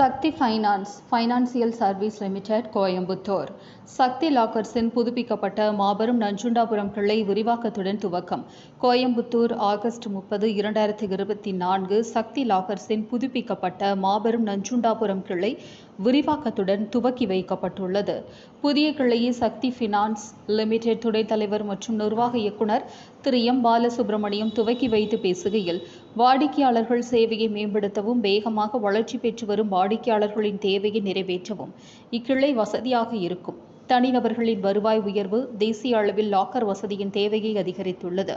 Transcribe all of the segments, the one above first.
Sakthi finance financial service limited Coimbatore. Sakthi லாக்கர்ஸின் புதுப்பிக்கப்பட்ட மாபெரும் நஞ்சுண்டாபுரம் கிளை விரிவாக்கத்துடன் துவக்கம். கோயம்புத்தூர் ஆகஸ்ட் முப்பது இரண்டாயிரத்தி இருபத்தி நான்கு சக்தி லாக்கர்ஸின் புதுப்பிக்கப்பட்ட மாபெரும் நஞ்சுண்டாபுரம் கிளை விரிவாக்கத்துடன் துவக்கி வைக்கப்பட்டுள்ளது. புதிய கிளையை சக்தி ஃபினான்ஸ் லிமிடெட் துணைத் தலைவர் மற்றும் நிர்வாக இயக்குனர் திரு. எம். பாலசுப்ரமணியம் துவக்கி வைத்து பேசுகையில் வாடிக்கையாளர்கள் சேவையை மேம்படுத்தவும் வேகமாக வளர்ச்சி பெற்று வரும் வாடிக்கையாளர்களின் தேவையை நிறைவேற்றவும் இக்கிளை வசதியாக இருக்கும். தனிநபர்களின் வருவாய் உயர்வு தேசிய அளவில் லாக்கர் வசதியின் தேவையை அதிகரித்துள்ளது.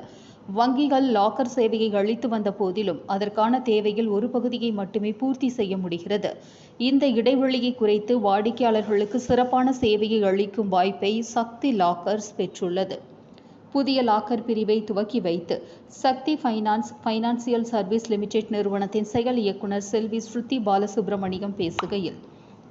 வங்கிகள் லாக்கர் சேவையை அளித்து வந்த போதிலும் அதற்கான தேவையில் ஒரு பகுதியை மட்டுமே பூர்த்தி செய்ய முடிகிறது. இந்த இடைவெளியை குறைத்து வாடிக்கையாளர்களுக்கு சிறப்பான சேவையை அளிக்கும் வாய்ப்பை சக்தி லாக்கர்ஸ் பெற்றுள்ளது. புதிய லாக்கர் பிரிவை துவக்கி வைத்து Sakthi finance financial service limited நிறுவனத்தின் செயல் இயக்குனர் செல்வி ஸ்ருதி பாலசுப்ரமணியம் பேசுகையில்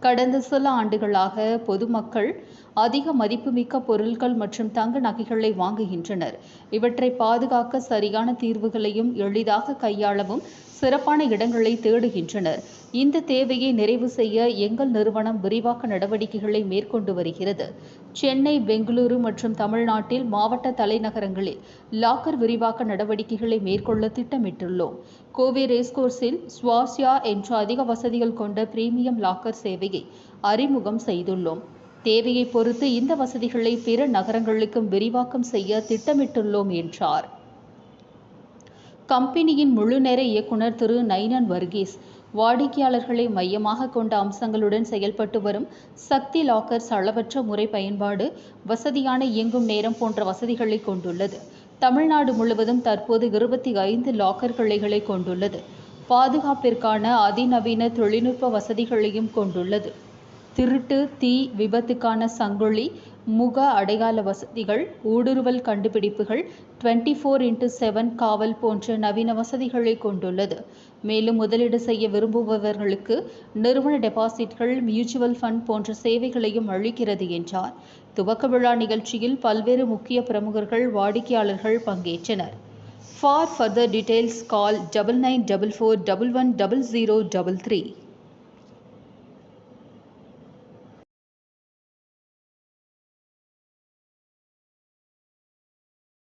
கடந்த சில ஆண்டுகளாக பொதுமக்கள் அதிக மதிப்புமிக்க பொருட்கள் மற்றும் தங்க நகைகளை வாங்குகின்றனர். இவற்றை பாதுகாக்க சரியான தீர்வுகளையும் எளிதாக கையாளவும் சிறப்பான இடங்களை தேடுகின்றனர். இந்த தேவையை நிறைவு செய்ய எங்கள் நிறுவனம் விரிவாக்க நடவடிக்கைகளை மேற்கொண்டு வருகிறது. சென்னை பெங்களூரு மற்றும் தமிழ்நாட்டில் மாவட்ட தலைநகரங்களில் லாக்கர் விரிவாக்க நடவடிக்கைகளை மேற்கொள்ள திட்டமிட்டுள்ளோம். கோவை ரேஸ்கோர்ஸில் ஸ்வாசியா என்ற அதிக வசதிகள் கொண்ட பிரீமியம் லாக்கர் சேவையை அறிமுகம் செய்துள்ளோம். தேவையை பொறுத்து இந்த வசதிகளை பிற நகரங்களுக்கும் விரிவாக்கம் செய்ய திட்டமிட்டுள்ளோம் என்றார். கம்பெனியின் முழுநேர இயக்குனர் திரு. நைனன் வர்கீஸ் வாடிக்கையாளர்களை மையமாக கொண்ட அம்சங்களுடன் செயல்பட்டு வரும் சக்தி லாக்கர்ஸ் அளவற்ற முறை பயன்பாடு வசதியான இயங்கும் நேரம் போன்ற வசதிகளை கொண்டுள்ளது. தமிழ்நாடு முழுவதும் தற்போது இருபத்தி ஐந்து லாக்கர் கிளைகளை கொண்டுள்ளது. பாதுகாப்பிற்கான அதிநவீன தொழில்நுட்ப வசதிகளையும் கொண்டுள்ளது. திருட்டு தீ விபத்துக்கான சங்கொலி முக அடையாள வசதிகள் ஊடுருவல் கண்டுபிடிப்புகள் டுவெண்ட்டி ஃபோர் இன்ட்டு செவன் காவல் போன்ற நவீன வசதிகளை கொண்டுள்ளது. மேலும் முதலீடு செய்ய விரும்புபவர்களுக்கு நிறுவன டெபாசிட்கள் மியூச்சுவல் ஃபண்ட் போன்ற சேவைகளையும் அளிக்கிறது என்றார். துவக்க விழா நிகழ்ச்சியில் பல்வேறு முக்கிய பிரமுகர்கள் வாடிக்கையாளர்கள் பங்கேற்றனர். For further details call double nine double four double one double zero double three